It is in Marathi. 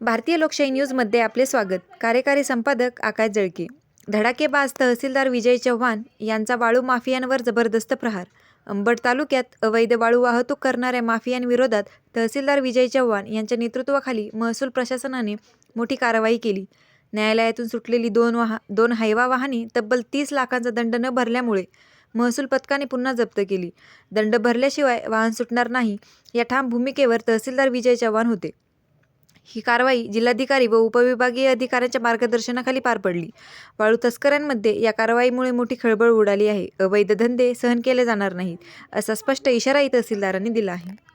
भारतीय लोकशाही न्यूजमध्ये आपले स्वागत. कार्यकारी संपादक आकाश जळके. धडाकेबाज तहसीलदार विजय चव्हाण यांचा वाळू माफियांवर जबरदस्त प्रहार. अंबड तालुक्यात अवैध वाळू वाहतूक करणाऱ्या माफियांविरोधात तहसीलदार विजय चव्हाण यांच्या नेतृत्वाखाली महसूल प्रशासनाने मोठी कारवाई केली. न्यायालयातून सुटलेली दोन वाहा दोन हायवा वाहने तब्बल तीस लाखांचा दंड न भरल्यामुळे महसूल पथकाने पुन्हा जप्त केली. दंड भरल्याशिवाय वाहन सुटणार नाही या ठाम भूमिकेवर तहसीलदार विजय चव्हाण होते. ही कारवाई जिल्हाधिकारी व उपविभागीय अधिकाऱ्यांच्या मार्गदर्शनाखाली पार पडली. वाळू तस्करांमध्ये या कारवाईमुळे मोठी खळबळ उडाली आहे. अवैध धंदे सहन केले जाणार नाहीत असा स्पष्ट इशाराही तहसीलदारांनी दिला आहे.